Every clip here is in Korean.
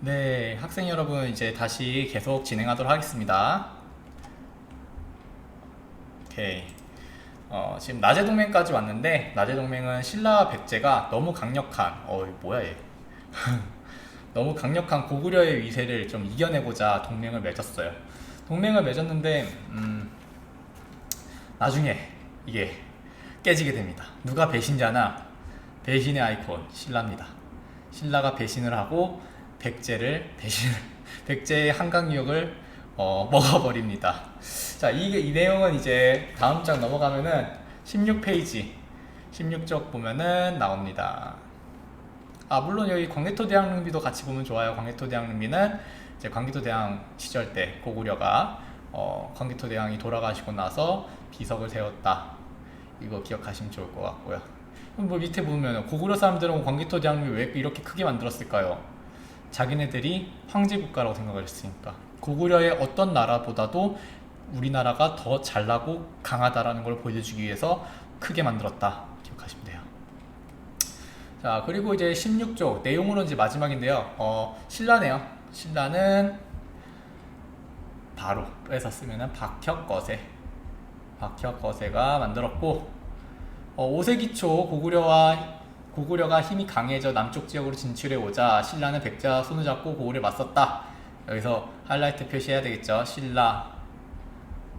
네, 학생 여러분 이제 다시 계속 진행하도록 하겠습니다. 오케이. 어, 지금 낮의 동맹까지 왔는데 낮의 동맹은 신라 백제가 너무 강력한 어 뭐야 얘 너무 강력한 고구려의 위세를 좀 이겨내고자 동맹을 맺었어요. 동맹을 맺었는데 음, 나중에 이게 깨지게 됩니다. 누가 배신자나 배신의 아이콘 신라입니다. 신라가 배신을 하고 백제를 배신 백제의 한강 유역을 어, 먹어버립니다. 자, 이, 이 내용은 이제 다음 장 넘어가면은 16페이지 16쪽 보면은 나옵니다. 아 물론 여기 광개토 대왕릉비도 같이 보면 좋아요. 광개토 대왕릉비는 이제 광개토 대왕 시절 때 고구려가 어, 광개토 대왕이 돌아가시고 나서 비석을 세웠다. 이거 기억하시면 좋을 것 같고요. 뭐 밑에 보면 고구려 사람들은 광개토 대왕릉을 왜 이렇게 크게 만들었을까요? 자기네들이 황제 국가라고 생각을 했으니까 고구려의 어떤 나라보다도 우리나라가 더 잘나고 강하다라는 걸 보여주기 위해서 크게 만들었다 기억하시면 돼요. 자 그리고 이제 16쪽 내용으로 이제 마지막인데요. 어 신라네요. 신라는 바로 빼서 쓰면은 박혁거세 박혁거세가 만들었고 어, 5세기 초 고구려와 고구려가 힘이 강해져 남쪽 지역으로 진출해 오자 신라는 백제와 손을 잡고 고구려를 맞섰다. 여기서 하이라이트 표시해야 되겠죠. 신라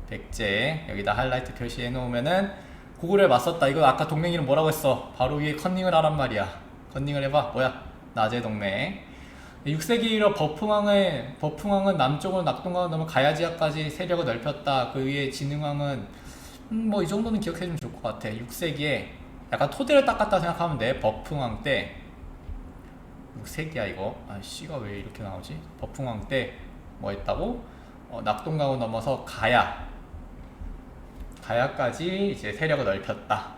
백제 여기다 하이라이트 표시해 놓으면은 고구려에 맞섰다. 이거 아까 동맹 이름 뭐라고 했어? 바로 위에 컨닝을 하란 말이야. 컨닝을 해봐. 뭐야? 낮의 동맹. 6세기로 버풍왕을 버풍왕은 남쪽으로 낙동강을 넘어 가야지역까지 세력을 넓혔다. 그 위에 진흥왕은 음, 뭐 이 정도는 기억해 주면 좋을 것 같아. 6세기에 약간 토대를 닦았다 생각하면 돼. 버풍왕 때 6세기야 이거. 아 씨가 왜 이렇게 나오지? 버풍왕 때 뭐 했다고? 어, 낙동강을 넘어서 가야 가야까지 이제 세력을 넓혔다.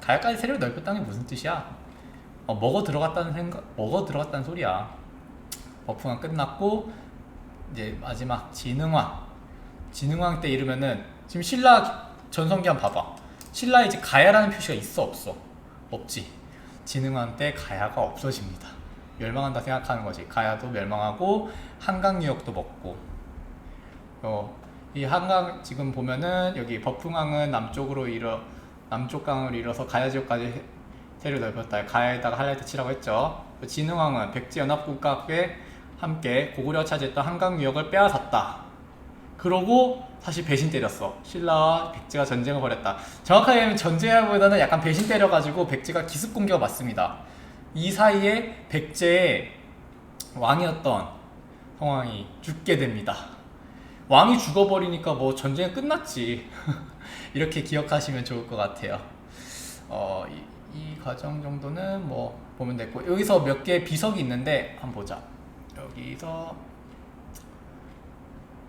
가야까지 세력을 넓혔다는 게 무슨 뜻이야? 어, 먹어 들어갔다는 생각, 먹어 들어갔다는 소리야. 버풍왕 끝났고 이제 마지막 진흥왕. 진흥왕 때 이르면은 지금 신라 전성기 한번 봐봐. 신라에 이제 가야라는 표시가 있어 없어? 없지. 진흥왕 때 가야가 없어집니다. 멸망한다 생각하는 거지. 가야도 멸망하고 한강 유역도 먹고. 어, 이 한강 지금 보면은 여기 버풍왕은 남쪽으로 이어 남쪽 강을 이뤄서 가야 지역까지 세를 넓혔다. 가야에다가 하이라이트 치라고 했죠. 진흥왕은 백제 연합국가에 함께 고구려 차지했던 한강 유역을 빼앗았다. 그러고 다시 배신 때렸어. 신라와 백제가 전쟁을 벌였다. 정확하게 하면 전쟁보다는 약간 배신 때려가지고 백제가 기습 공격을 맞습니다. 이 사이에 백제의 왕이었던 성왕이 죽게 됩니다. 왕이 죽어버리니까 뭐 전쟁은 끝났지. 이렇게 기억하시면 좋을 것 같아요. 어, 이, 이 과정 정도는 뭐 보면 됐고 여기서 몇 개의 비석이 있는데 한번 보자. 여기서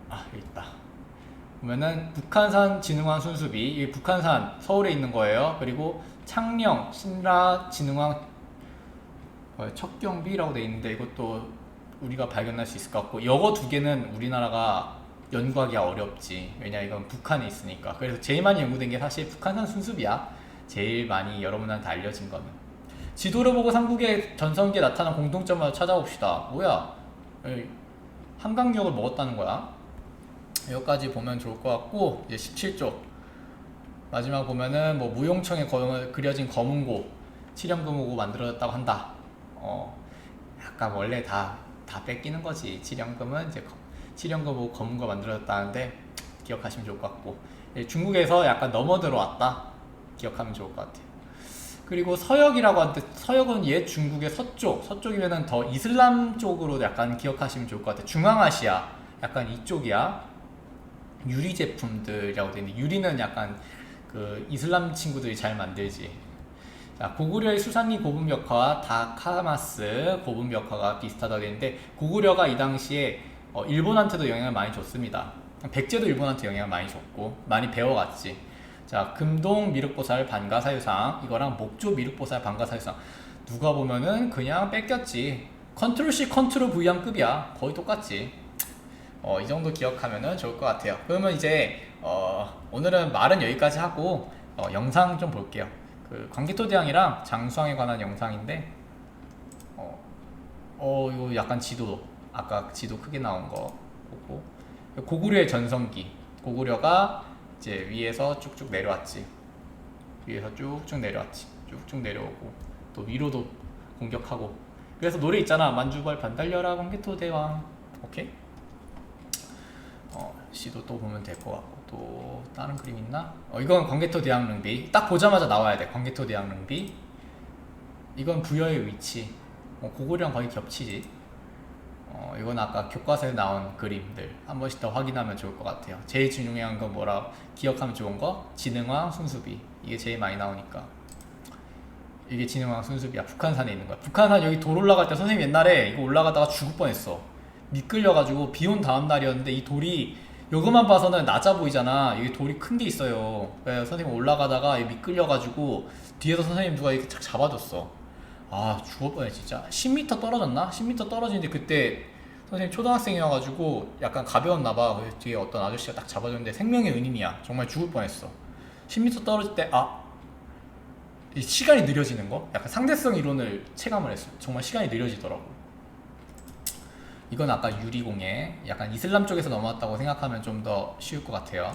아 있다. 보면은 북한산 진흥왕 순수비 이 북한산 서울에 있는 거예요. 그리고 창녕 신라 진흥왕 어, 척경비라고 돼 있는데 이것도 우리가 발견할 수 있을 것 같고 이거 두 개는 우리나라가 연구하기 어렵지. 왜냐 이건 북한에 있으니까. 그래서 제일 많이 연구된 게 사실 북한산 순수비야. 제일 많이 여러분한테 알려진 거는. 지도를 보고 삼국의 전성기에 나타난 공통점을 찾아봅시다. 뭐야? 한강역을 먹었다는 거야 여기까지 보면 좋을 것 같고 이제 17쪽. 마지막 보면은 뭐 무용청에 거- 그려진 검은고 칠형금오고 만들어졌다고 한다. 어 약간 원래 다 다 뺏기는 거지. 칠형금은 이제 검- 칠형금오고 검은고 만들어졌다는데 기억하시면 좋을 것 같고. 예, 중국에서 약간 넘어 들어왔다. 기억하면 좋을 것 같아요. 그리고 서역이라고 하는데 서역은 옛 중국의 서쪽. 서쪽이면은 더 이슬람 쪽으로 약간 기억하시면 좋을 것 같아요. 중앙아시아. 약간 이쪽이야 유리 제품들이라고 되어 있는데 유리는 약간 그 이슬람 친구들이 잘 만들지. 자, 고구려의 수산리 고분 벽화와 다카마스 고분 벽화가 비슷하다고 되는데 고구려가 이 당시에 어, 일본한테도 영향을 많이 줬습니다. 백제도 일본한테 영향을 많이 줬고 많이 배워갔지. 자, 금동 미륵보살 반가사유상 이거랑 목조 미륵보살 반가사유상 누가 보면은 그냥 뺏겼지. 컨트롤 C 컨트롤 V한 급이야. 거의 똑같지. 어, 이 정도 기억하면 좋을 것 같아요. 그러면 이제 어, 오늘은 말은 여기까지 하고 어, 영상 좀 볼게요. 그 광기토 대왕이랑 장수왕에 관한 영상인데 어, 어 이거 약간 지도 아까 지도 크게 나온 거 보고. 고구려의 전성기. 고구려가 이제 위에서 쭉쭉 내려왔지. 위에서 쭉쭉 내려왔지. 쭉쭉 내려오고 또 위로도 공격하고. 그래서 노래 있잖아. 만주벌 반달려라 광개토 대왕. 오케이 어 시도 또 보면 될 것 같고 또 다른 그림 있나 어 이건 광개토 대왕 릉비 딱 보자마자 나와야 돼 광개토 대왕 릉비 이건 부여의 위치 어, 고구려랑 거의 겹치지 어, 이건 아까 교과서에 나온 그림들 한 번씩 더 확인하면 좋을 것 같아요. 제일 중요한 건 뭐라 기억하면 좋은 거? 진흥왕 순수비 이게 제일 많이 나오니까 이게 진흥왕 순수비야. 북한산에 있는 거야. 북한산 여기 돌 올라갈 때 선생님 옛날에 이거 올라가다가 죽을 뻔했어. 미끌려가지고 비 온 다음 날이었는데 이 돌이 요것만 봐서는 낮아 보이잖아. 여기 돌이 큰 게 있어요. 그래서 선생님 올라가다가 미끌려가지고 뒤에서 선생님 누가 이렇게 착 잡아줬어. 아 죽을 뻔해 진짜 10m 떨어졌나? 10m 떨어지는데 그때 선생님 초등학생이어가지고 약간 가벼웠나봐 그래서 뒤에 어떤 아저씨가 딱 잡아줬는데 생명의 은인이야 정말 죽을 뻔했어 10m 떨어질 때 아 시간이 느려지는 거? 약간 상대성 이론을 체감을 했어 정말 시간이 느려지더라고 이건 아까 유리공예 약간 이슬람 쪽에서 넘어왔다고 생각하면 좀 더 쉬울 것 같아요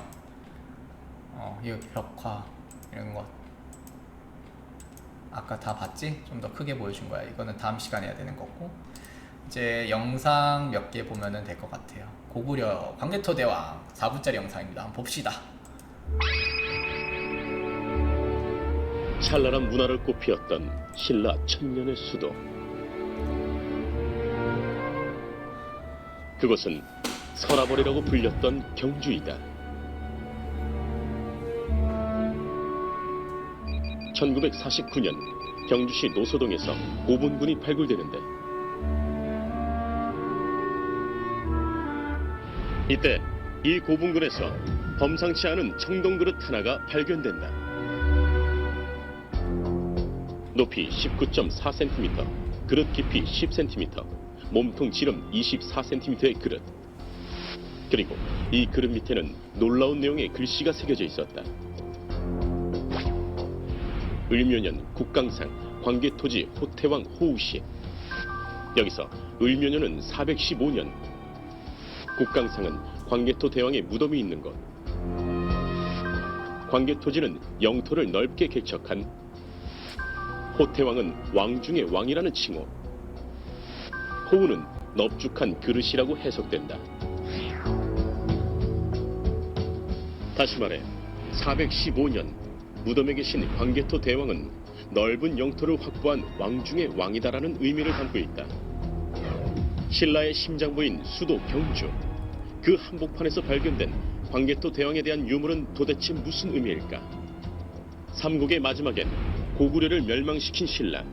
어 이거 벽화 이런 거 아까 다 봤지? 좀 더 크게 보여준 거야. 이거는 다음 시간에 해야 되는 거고. 이제 영상 몇 개 보면은 될 것 같아요. 고구려 광개토 대왕 4부짜리 영상입니다. 한번 봅시다. 찬란한 문화를 꽃피웠던 신라 천년의 수도. 그곳은 서라벌이라고 불렸던 경주이다. 1949년 경주시 노소동에서 고분군이 발굴되는데 이때 이 고분군에서 범상치 않은 청동 그릇 하나가 발견된다. 높이 19.4cm, 그릇 깊이 10cm, 몸통 지름 24cm의 그릇. 그리고 이 그릇 밑에는 놀라운 내용의 글씨가 새겨져 있었다. 을묘년 국강상 광개토지 호태왕 호우시. 여기서 을묘년은 415년, 국강상은 광개토 대왕의 무덤이 있는 곳. 광개토지는 영토를 넓게 개척한 호태왕은 왕 중의 왕이라는 칭호. 호우는 넙죽한 그릇이라고 해석된다. 다시 말해 415년 무덤에 계신 광개토 대왕은 넓은 영토를 확보한 왕 중의 왕이다라는 의미를 담고 있다. 신라의 심장부인 수도 경주. 그 한복판에서 발견된 광개토 대왕에 대한 유물은 도대체 무슨 의미일까? 삼국의 마지막엔 고구려를 멸망시킨 신라.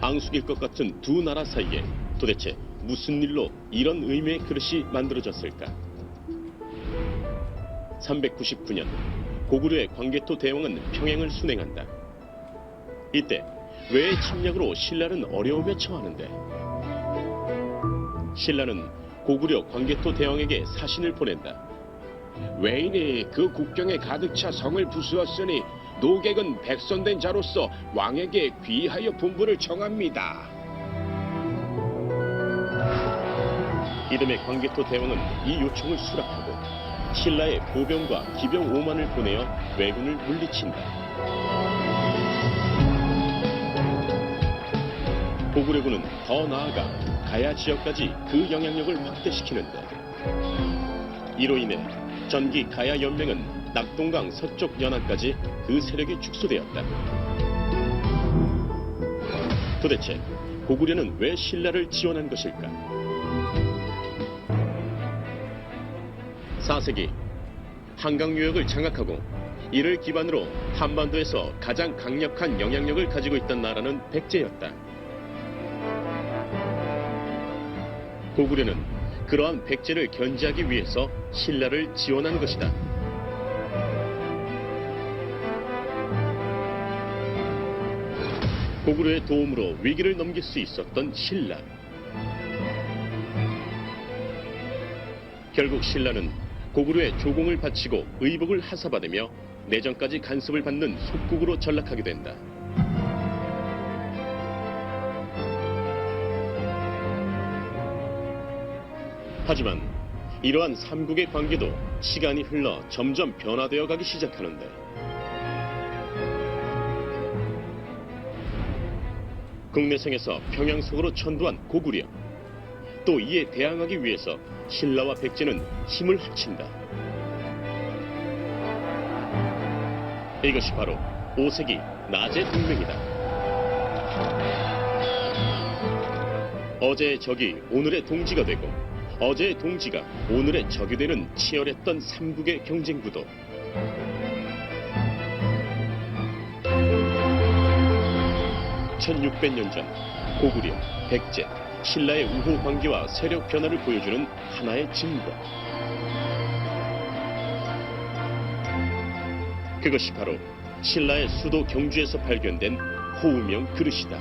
앙숙일 것 같은 두 나라 사이에 도대체 무슨 일로 이런 의미의 그릇이 만들어졌을까? 399년 고구려의 광개토 대왕은 평행을 순행한다. 이때 외의 침략으로 신라는 어려움에 처하는데 신라는 고구려 광개토 대왕에게 사신을 보낸다. 외인이 그 국경에 가득 차 성을 부수었으니 노객은 백선된 자로서 왕에게 귀하여 분부를 청합니다. 이듬해 광개토 대왕은 이 요청을 수락하고 신라의 보병과 기병 5만을 보내어 왜군을 물리친다. 고구려군은 더 나아가 가야 지역까지 그 영향력을 확대시키는데 이로 인해 전기 가야 연맹은 낙동강 서쪽 연안까지 그 세력이 축소되었다. 도대체 고구려는 왜 신라를 지원한 것일까? 4세기 한강 유역을 장악하고 이를 기반으로 한반도에서 가장 강력한 영향력을 가지고 있던 나라는 백제였다. 고구려는 그러한 백제를 견제하기 위해서 신라를 지원한 것이다. 고구려의 도움으로 위기를 넘길 수 있었던 신라. 결국 신라는 고구려의 조공을 바치고 의복을 하사받으며 내전까지 간섭을 받는 속국으로 전락하게 된다. 하지만 이러한 삼국의 관계도 시간이 흘러 점점 변화되어 가기 시작하는데 국내성에서 평양 속으로 천도한 고구려 또 이에 대항하기 위해서 신라와 백제는 힘을 합친다. 이것이 바로 5세기 낮의 동맹이다. 어제의 적이 오늘의 동지가 되고 어제의 동지가 오늘의 적이 되는 치열했던 삼국의 경쟁 구도. (1600년) 전 고구려, 백제, 신라의 우호 관계와 세력 변화를 보여주는 하나의 증거. 그것이 바로 신라의 수도 경주에서 발견된 호우명 그릇이다.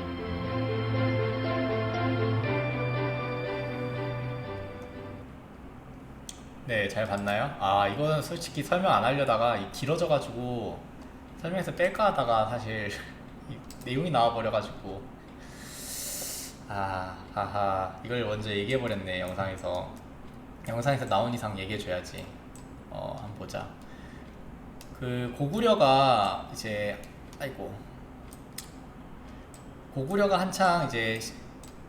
네, 잘 봤나요? 아, 이거는 솔직히 설명 안 하려다가 이 길어져가지고 설명해서 뺄까 하다가 사실 이 내용이 나와버려가지고 아, 하하, 이걸 먼저 얘기해버렸네, 영상에서. 영상에서 나온 이상 얘기해줘야지. 어, 한번 보자. 그 고구려가 이제, 아이고. 고구려가 한창 이제, 시-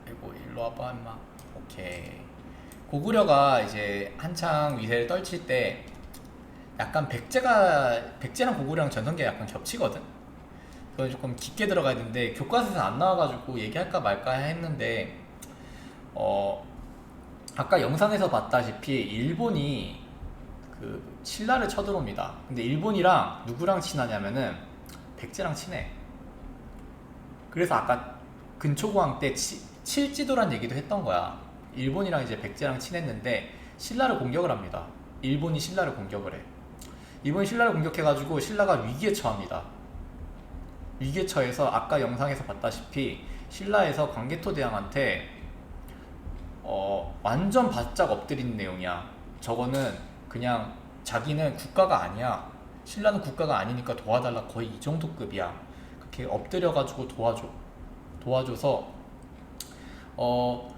아이고, 일로 와봐, 임마. 오케이. 고구려가 이제 한창 위세를 떨칠 때 약간 백제가 백제랑 고구려랑 전성기가 약간 겹치거든. 그건 조금 깊게 들어가야 되는데 교과서에서 안 나와가지고 얘기할까 말까 했는데 어 아까 영상에서 봤다시피 일본이 그 신라를 쳐들어옵니다. 근데 일본이랑 누구랑 친하냐면은 백제랑 친해. 그래서 아까 근초고왕 때 치, 칠지도란 얘기도 했던 거야. 일본이랑 이제 백제랑 친했는데 신라를 공격을 합니다. 일본이 신라를 공격을 해. 일본이 신라를 공격해가지고 신라가 위기에 처합니다. 위기에 처해서 아까 영상에서 봤다시피 신라에서 광개토 대왕한테 어, 완전 바짝 엎드리는 내용이야. 저거는 그냥 자기는 국가가 아니야. 신라는 국가가 아니니까 도와달라 거의 이 정도 급이야. 그렇게 엎드려가지고 도와줘. 도와줘서 어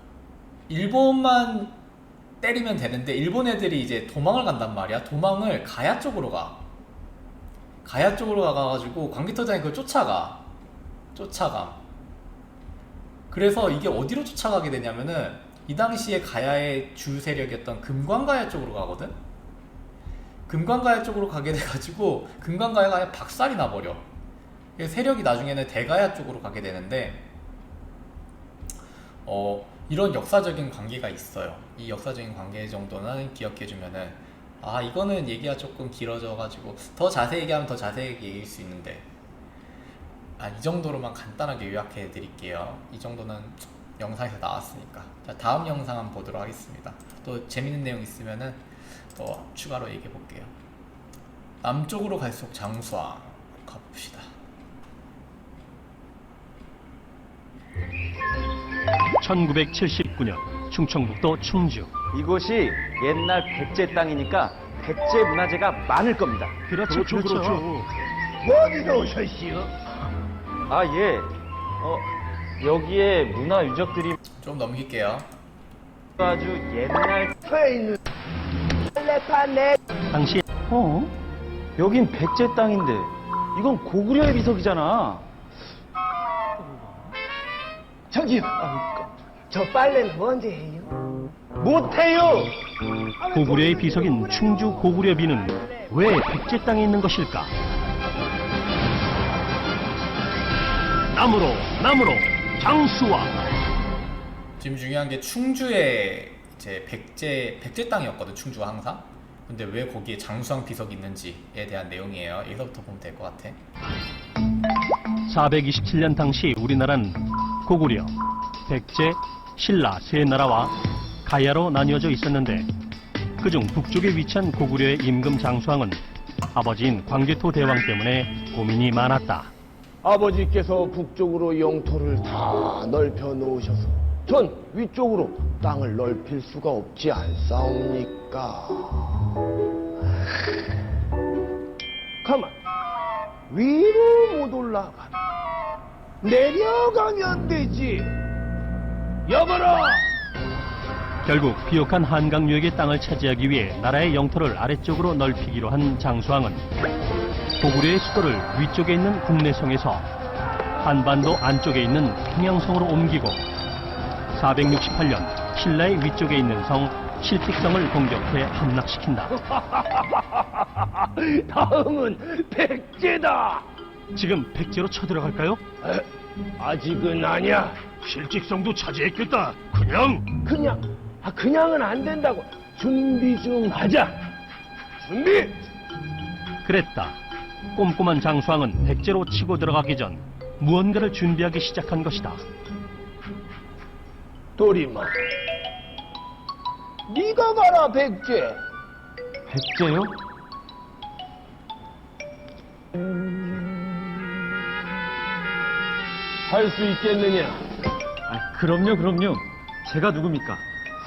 일본만 때리면 되는데 일본 애들이 이제 도망을 간단 말이야. 도망을 가야 쪽으로 가. 가야 쪽으로 가가지고 광기터장이 그걸 쫓아가. 쫓아감. 그래서 이게 어디로 쫓아가게 되냐면은 이 당시에 가야의 주 세력이었던 금관가야 쪽으로 가거든. 금관가야 쪽으로 가게 돼가지고 금관가야가 그냥 박살이 나버려. 그래서 세력이 나중에는 대가야 쪽으로 가게 되는데 어, 이런 역사적인 관계가 있어요. 이 역사적인 관계 정도는 기억해 주면은 아 이거는 얘기가 조금 길어져가지고 더 자세히 얘기하면 더 자세히 얘기할 수 있는데 아 이 정도로만 간단하게 요약해 드릴게요. 이 정도는 영상에서 나왔으니까 자 다음 영상 한번 보도록 하겠습니다. 또 재밌는 내용 있으면은 또 추가로 얘기해 볼게요. 남쪽으로 갈수록 장수왕 가봅시다. (1979년) 충청북도 충주 이곳이 옛날 백제 땅이니까 백제 문화재가 많을 겁니다. 그렇죠 그렇죠, 어디서 오셨시오? 아 예. 어 여기에 문화 유적들이 좀 넘길게요. 아주 옛날. 당시 어? 여긴 백제 땅인데 이건 고구려의 비석이잖아. 저기요. 저 빨래는 언제 해요? 못해요. 고구려의 비석인 충주 고구려비는 왜 백제 땅에 있는 것일까 나무로 나무로 장수와 지금 중요한 게 충주에 이제 백제 백제 땅이었거든 충주가 항상. 근데 왜 거기에 장수왕 비석이 있는지에 대한 내용이에요. 여기서부터 보면 될 것 같아. 427년 당시 우리나라는 고구려, 백제, 신라 세 나라와 가야로 나뉘어져 있었는데 그중 북쪽에 위치한 고구려의 임금 장수왕은 아버지인 광개토 대왕 때문에 고민이 많았다. 아버지께서 북쪽으로 영토를 다 넓혀 놓으셔서 전 위쪽으로 땅을 넓힐 수가 없지 않사옵니까? 가만 위로 못 올라가면 내려가면 되지. 여보라 결국 비옥한 한강 유역의 땅을 차지하기 위해 나라의 영토를 아래쪽으로 넓히기로 한 장수왕은 고구려의 수도를 위쪽에 있는 국내성에서 한반도 안쪽에 있는 평양성으로 옮기고 468년 신라의 위쪽에 있는 성 실픽성을 공격해 함락시킨다. 다음은 백제다. 지금 백제로 쳐들어갈까요? 에, 아직은 아니야. 실직성도 차지했겠다. 그냥 그냥 아 그냥은 안 된다고. 준비 좀 하자. 준비. 그랬다. 꼼꼼한 장수왕은 백제로 치고 들어가기 전 무언가를 준비하기 시작한 것이다. 도리마. 네가 가라 백제. 백제요? 할 수 있겠느냐? 아, 그럼요, 그럼요. 제가 누굽니까?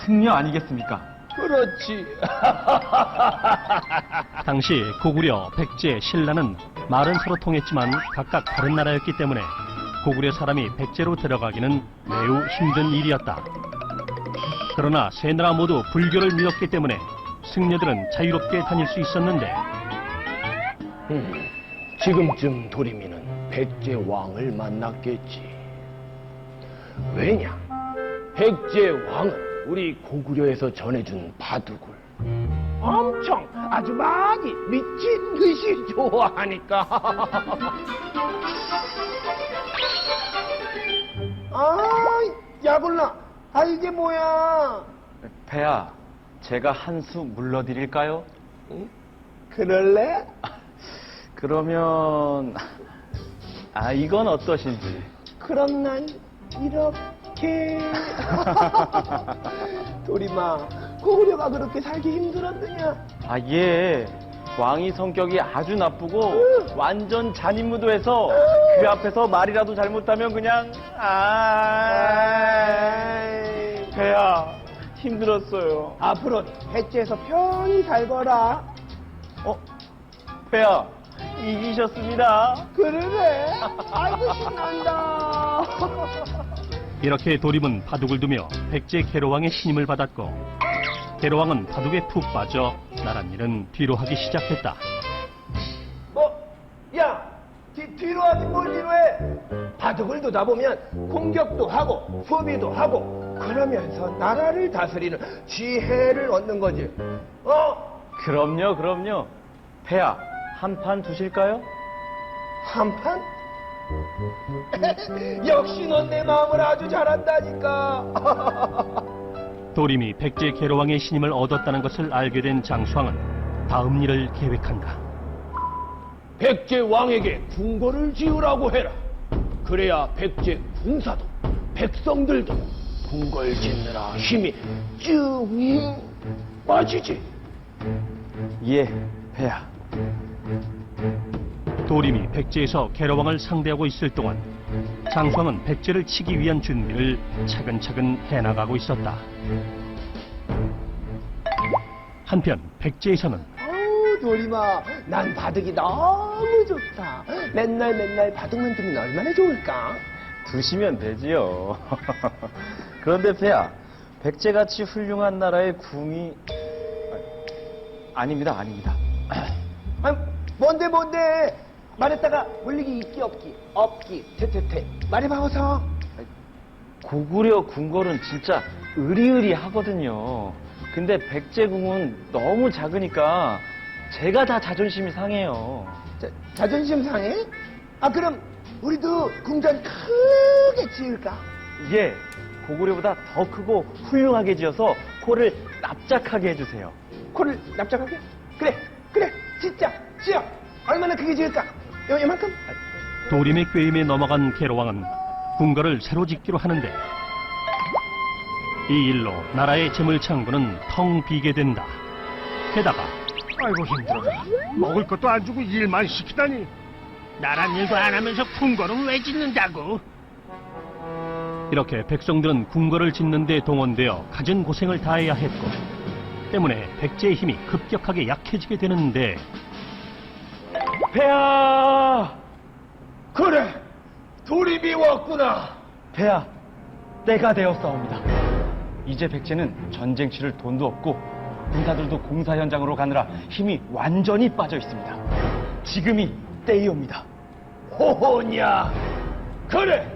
승려 아니겠습니까? 그렇지. 당시 고구려, 백제, 신라는 말은 서로 통했지만 각각 다른 나라였기 때문에 고구려 사람이 백제로 들어가기는 매우 힘든 일이었다. 그러나 세 나라 모두 불교를 믿었기 때문에 승려들은 자유롭게 다닐 수 있었는데 음, 지금쯤 도리미는 백제 왕을 만났겠지. 왜냐? 백제 왕은 우리 고구려에서 전해준 바둑을 엄청 아주 많이 미친 듯이 좋아하니까. 아, 야골라. 아, 이게 뭐야? 배야, 제가 한 수 물러드릴까요? 그럴래? 그러면 아 이건 어떠신지? 그럼 난 이렇게 도리마 고구려가 그렇게 살기 힘들었느냐? 아 예. 왕이 성격이 아주 나쁘고 완전 잔인무도해서 그 앞에서 말이라도 잘못하면 그냥 아 배야 힘들었어요. 앞으로 백제에서 편히 살거라. 어? 배야 이기셨습니다. 그러네. 아이고 신난다 이렇게 도림은 바둑을 두며 백제 개로왕의 신임을 받았고 개로왕은 바둑에 푹 빠져 나란 일은 뒤로 하기 시작했다. 어? 야 뒤, 뒤로 하지 뭘 뒤로 해 바둑을 두다 보면 공격도 하고 소비도 하고 그러면서 나라를 다스리는 지혜를 얻는 거지 어? 그럼요 그럼요. 배야 한판 두실까요? 한 판? 역시 넌 내 마음을 아주 잘 안다니까. 도림이 백제 개로왕의 신임을 얻었다는 것을 알게 된 장수왕은 다음 일을 계획한다. 백제 왕에게 궁궐을 지으라고 해라. 그래야 백제 군사도 백성들도 궁궐 짓느라 힘이 쭉 빠지지. 예 배야. 도림이 백제에서 개로왕을 상대하고 있을 동안 장수왕은 백제를 치기 위한 준비를 차근차근 해나가고 있었다. 한편 백제에서는 아우 도리마, 난 바둑이 너무 좋다. 맨날 맨날 바둑만 두면 얼마나 좋을까? 두시면 되지요. 그런데 배야, 백제같이 훌륭한 나라의 궁이 아, 아닙니다, 아닙니다. 아, 뭔데 뭔데? 말했다가 물리기 있기 없기 없기 퇴퇴퇴 말해봐 어서. 고구려 궁궐은 진짜 으리으리 하거든요. 근데 백제궁은 너무 작으니까 제가 다 자존심이 상해요. 자, 자존심 상해? 아 그럼 우리도 궁전 크게 지을까? 예, 고구려보다 더 크고 훌륭하게 지어서 코를 납작하게 해주세요. 코를 납작하게? 그래 그래 진짜 지어 얼마나 크게 지을까? 요, 요만큼? 도림의 꾀임에 넘어간 개로왕은 궁궐을 새로 짓기로 하는데 이 일로 나라의 재물 창고는 텅 비게 된다. 게다가 아이고 힘들어라. 먹을 것도 안 주고 일만 시키다니. 나란 일도 안 하면서 궁궐은 왜 짓는다고? 이렇게 백성들은 궁궐을 짓는 데 동원되어 갖은 고생을 다해야 했고 때문에 백제의 힘이 급격하게 약해지게 되는데 배야, 그래 도리비 왔구나 배야, 때가 되었사옵니다. 이제 백제는 전쟁 치를 돈도 없고 군사들도 공사 현장으로 가느라 힘이 완전히 빠져 있습니다. 지금이 때이옵니다. 호호냐 그래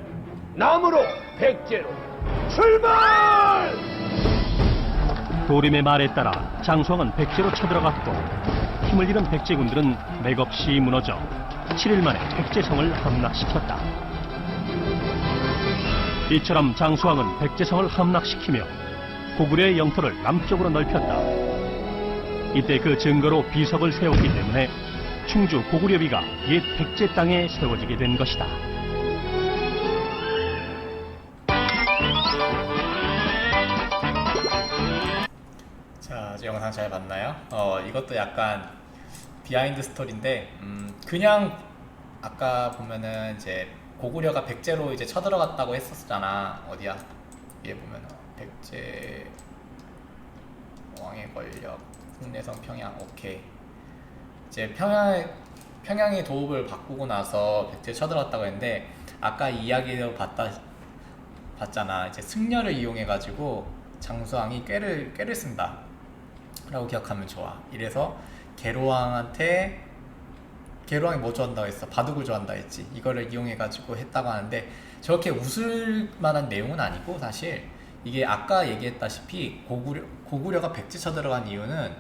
남으로 백제로 출발 도림의 말에 따라 장수왕은 백제로 쳐들어갔고 힘을 잃은 백제군들은 맥없이 무너져 7일 만에 백제성을 함락시켰다. 이처럼 장수왕은 백제성을 함락시키며 고구려의 영토를 남쪽으로 넓혔다. 이때 그 증거로 비석을 세웠기 때문에 충주 고구려비가 옛 백제 땅에 세워지게 된 것이다. 자, 저 영상 잘 봤나요? 어, 이것도 약간 비하인드 스토리인데, 음, 그냥 아까 보면은 이제 고구려가 백제로 이제 쳐들어갔다고 했었잖아. 어디야? 위에 보면 백제 왕의 권력, 국내성 평양, 오케이. 이제 평양 평양의 도읍을 바꾸고 나서 백제 쳐들어갔다고 했는데 아까 이야기로 봤다 봤잖아. 이제 승려를 이용해 가지고 장수왕이 꾀를 꾀를 쓴다. 라고 기억하면 좋아. 이래서 계로왕한테 계로왕이 뭐 좋아한다고 했어? 바둑을 좋아한다 했지. 이거를 이용해 가지고 했다고 하는데 저렇게 웃을 만한 내용은 아니고 사실 이게 아까 얘기했다시피 고구려 고구려가 백제 쳐들어간 이유는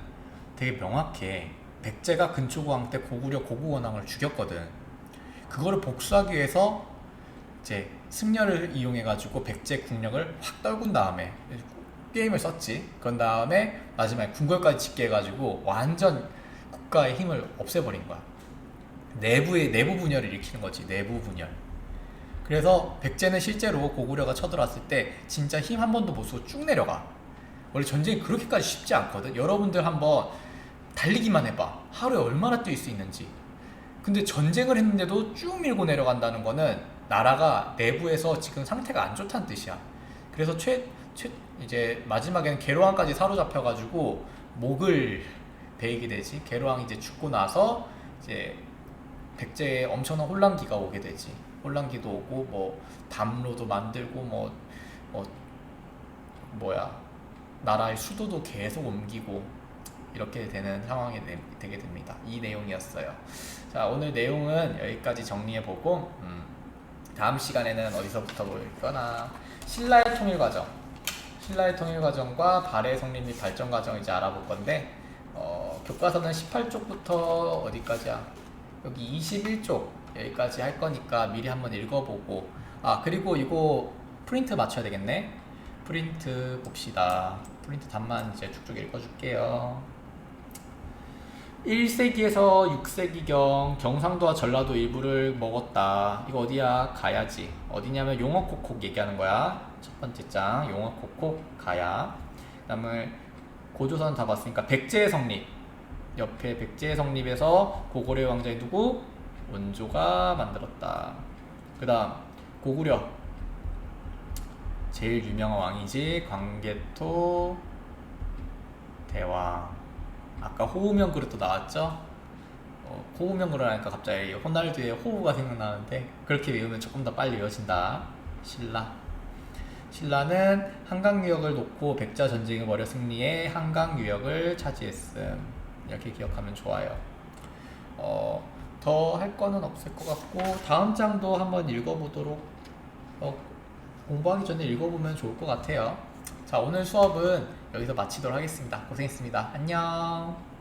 되게 명확해. 백제가 근초고왕 때 고구려 고구원왕을 죽였거든. 그거를 복수하기 위해서 이제 승려를 이용해 가지고 백제 국력을 확 떨군 다음에 게임을 썼지. 그런 다음에 마지막에 궁궐까지 짓게 해가지고 완전 국가의 힘을 없애버린 거야. 내부의 내부 분열을 일으키는 거지. 내부 분열. 그래서 백제는 실제로 고구려가 쳐들어왔을 때 진짜 힘 한 번도 못 쓰고 쭉 내려가. 원래 전쟁이 그렇게까지 쉽지 않거든. 여러분들 한번 달리기만 해봐. 하루에 얼마나 뛸 수 있는지. 근데 전쟁을 했는데도 쭉 밀고 내려간다는 거는 나라가 내부에서 지금 상태가 안 좋다는 뜻이야. 그래서 최, 최 이제 마지막에는 계로왕까지 사로잡혀가지고 목을 베이게 되지. 계로왕이 이제 죽고 나서 이제 백제에 엄청난 혼란기가 오게 되지. 혼란기도 오고 뭐 담로도 만들고 뭐, 뭐 뭐야 나라의 수도도 계속 옮기고 이렇게 되는 상황이 되- 되게 됩니다. 이 내용이었어요. 자 오늘 내용은 여기까지 정리해 보고 음, 다음 시간에는 어디서부터 볼 거나 신라의 통일 과정, 신라의 통일 과정과 발해 성립 및 발전 과정 이제 알아볼 건데 어, 교과서는 18쪽부터 어디까지야? 여기 21쪽 여기까지 할 거니까 미리 한번 읽어보고 아 그리고 이거 프린트 맞춰야 되겠네. 프린트 봅시다. 프린트 답만 이제 쭉쭉 읽어줄게요. 1세기에서 6세기경 경상도와 전라도 일부를 먹었다. 이거 어디야? 가야지. 어디냐면 용어콕콕 얘기하는 거야. 첫 번째 장 용어콕콕 가야. 그 다음에 고조선 다 봤으니까 백제의 성립. 옆에 백제의 성립에서 고구려 왕자의 누구? 원조가 만들었다. 그 다음 고구려 제일 유명한 왕이지 광개토 대왕. 아까 호우명 그릇도 나왔죠? 어, 호우명 그릇 하니까 갑자기 호날두의 호우가 생각나는데 그렇게 외우면 조금 더 빨리 외워진다. 신라. 신라는 한강 유역을 놓고 백자 전쟁을 벌여 승리해 한강 유역을 차지했음. 이렇게 기억하면 좋아요. 어, 더 할 거는 없을 것 같고 다음 장도 한번 읽어보도록 어, 공부하기 전에 읽어보면 좋을 것 같아요. 자 오늘 수업은 여기서 마치도록 하겠습니다. 고생했습니다. 안녕.